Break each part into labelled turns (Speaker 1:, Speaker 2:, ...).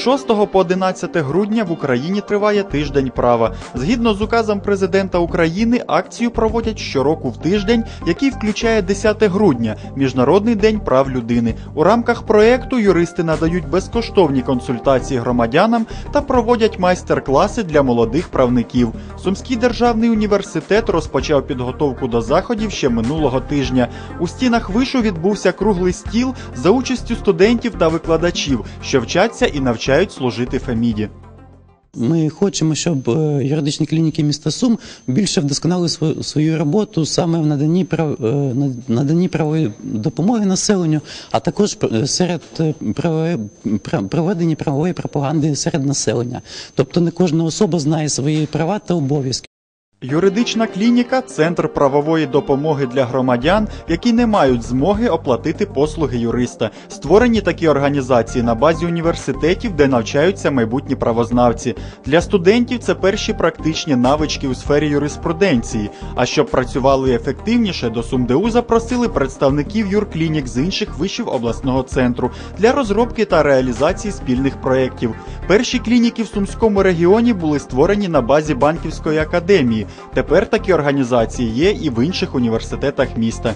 Speaker 1: 6 по 11 грудня в Україні триває тиждень права. Згідно з указом президента України, акцію проводять щороку в тиждень, який включає 10 грудня Міжнародний день прав людини. У рамках проекту юристи надають безкоштовні консультації громадянам та проводять майстер-класи для молодих правників. Сумський державний університет розпочав підготовку до заходів ще минулого тижня. У стінах вишу відбувся круглий стіл за участю студентів та викладачів, що вчаться і навчають служити Феміді.
Speaker 2: Ми хочемо, щоб е, юридичні клініки міста Сум більше вдосконалили свою, роботу саме в наданні прав е, наданні правої допомоги населенню, а також е, серед проведенні правової пропаганди серед населення. Тобто не кожна особа знає свої права та обов'язки.
Speaker 1: Юридична клініка центр правової допомоги для громадян, які не мають змоги оплатити послуги юриста. Створені такі організації на базі університетів, де навчаються майбутні правознавці. Для студентів це перші практичні навички у сфері юриспруденції. А щоб працювали ефективніше, до СумДУ запросили представників юрклінік з інших вишів обласного центру для розробки та реалізації спільних проєктів. Перші клініки в Сумському регіоні були створені на базі банківської академії. Тепер такі організації є і в інших університетах міста.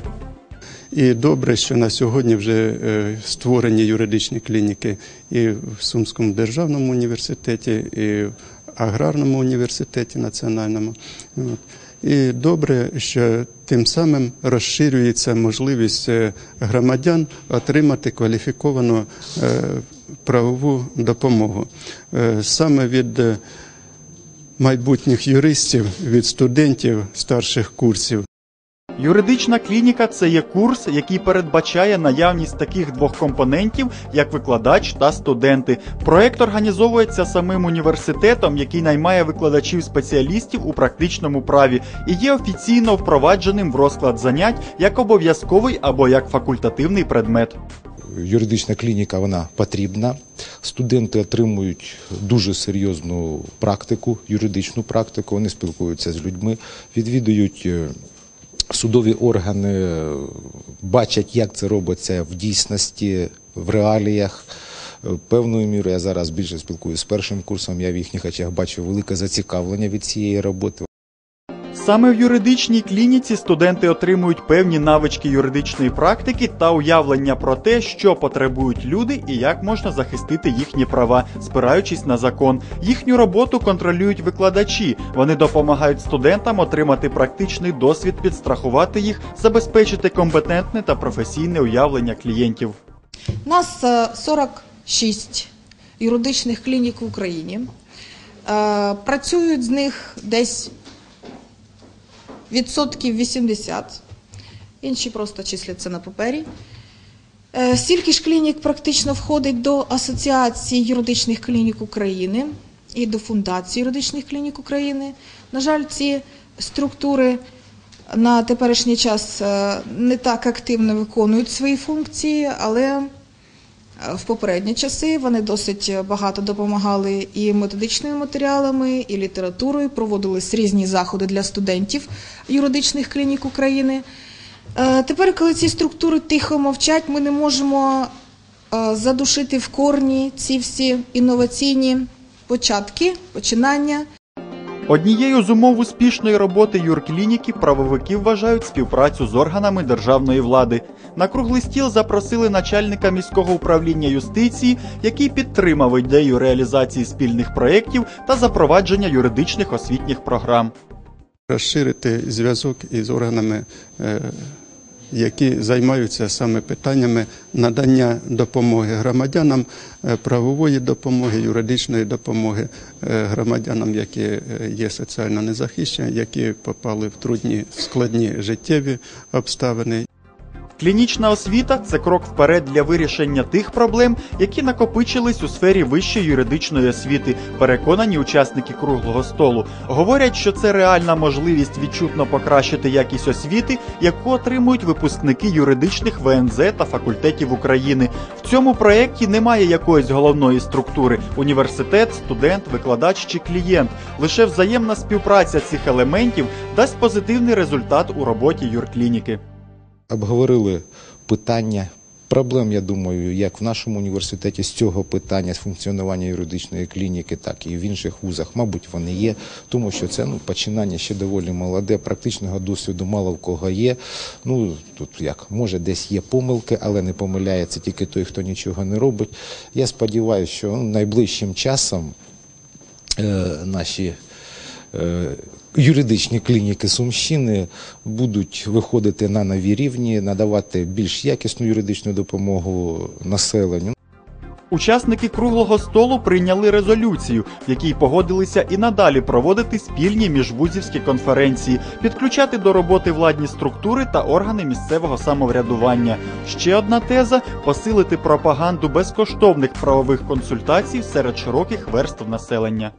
Speaker 3: І добре, що на сьогодні вже е, створені юридичні клініки і в Сумському державному університеті, і в аграрному університеті національному. І добре, що тим самим розширюється можливість е, громадян отримати кваліфіковану е, правову допомогу. Саме від майбутніх юристів, від студентів старших курсів.
Speaker 1: Юридична клініка це є курс, який передбачає наявність таких двох компонентів, як викладач та студенти. Проект організовується самим університетом, який наймає викладачів-спеціалістів у практичному праві і є офіційно впровадженим в розклад занять як обов'язковий або як факультативний предмет.
Speaker 4: Юридична клініка вона потрібна. Студенти отримують дуже серйозну практику, юридичну практику. Вони спілкуються з людьми, відвідують е, судові органи, бачать, як це робиться в дійсності, в реаліях. Е, Певною мірою я зараз більше спілкуюся з першим курсом. Я в їхніх очах бачу велике зацікавлення від цієї роботи.
Speaker 1: Саме в юридичній клініці студенти отримують певні навички юридичної практики та уявлення про те, що потребують люди і як можна захистити їхні права, спираючись на закон. Їхню роботу контролюють викладачі. Вони допомагають студентам отримати практичний досвід, підстрахувати їх, забезпечити компетентне та професійне уявлення клієнтів.
Speaker 5: У нас е, 46 юридичних клінік в Україні. Е, Працюють з них десь відсотків 80. Інші просто числяться на папері. Е, Стільки ж клінік практично входить до Асоціації юридичних клінік України і до Фундації юридичних клінік України. На жаль, ці структури на теперішній час е, не так активно виконують свої функції, але в попередні часи вони досить багато допомагали і методичними матеріалами, і літературою. Проводились різні заходи для студентів юридичних клінік України. Е, Тепер, коли ці структури тихо мовчать, ми не можемо е, задушити в корні ці всі інноваційні початки, починання.
Speaker 1: Однією з умов успішної роботи юрклініки правовики вважають співпрацю з органами державної влади. На круглий стіл запросили начальника міського управління юстиції, який підтримав ідею реалізації спільних проєктів та запровадження юридичних освітніх програм.
Speaker 3: розширити зв'язок із органами, е, які займаються саме питаннями надання допомоги громадянам, е, правової допомоги, юридичної допомоги е, громадянам, які е, є соціально незахищені, які попали в трудні складні життєві обставини.
Speaker 1: Клінічна освіта це крок вперед для вирішення тих проблем, які накопичились у сфері вищої юридичної освіти. Переконані учасники круглого столу. Говорять, що це реальна можливість відчутно покращити якість освіти, яку отримують випускники юридичних ВНЗ та факультетів України. В цьому проєкті немає якоїсь головної структури: університет, студент, викладач чи клієнт. Лише взаємна співпраця цих елементів дасть позитивний результат у роботі юрклініки.
Speaker 4: Обговорили питання Проблем, я думаю, як в нашому університеті з цього питання з функціонування юридичної клініки, так і в інших вузах, мабуть, вони є, тому що це ну, починання ще доволі молоде, практичного досвіду мало в кого є. Ну тут як може десь є помилки, але не помиляється тільки той, хто нічого не робить. Я сподіваюся, що ну, найближчим часом е, наші е, юридичні клініки Сумщини будуть виходити на нові рівні, надавати більш якісну юридичну допомогу населенню.
Speaker 1: Учасники круглого столу прийняли резолюцію, в якій погодилися і надалі проводити спільні міжвузівські конференції, підключати до роботи владні структури та органи місцевого самоврядування. Ще одна теза посилити пропаганду безкоштовних правових консультацій серед широких верств населення.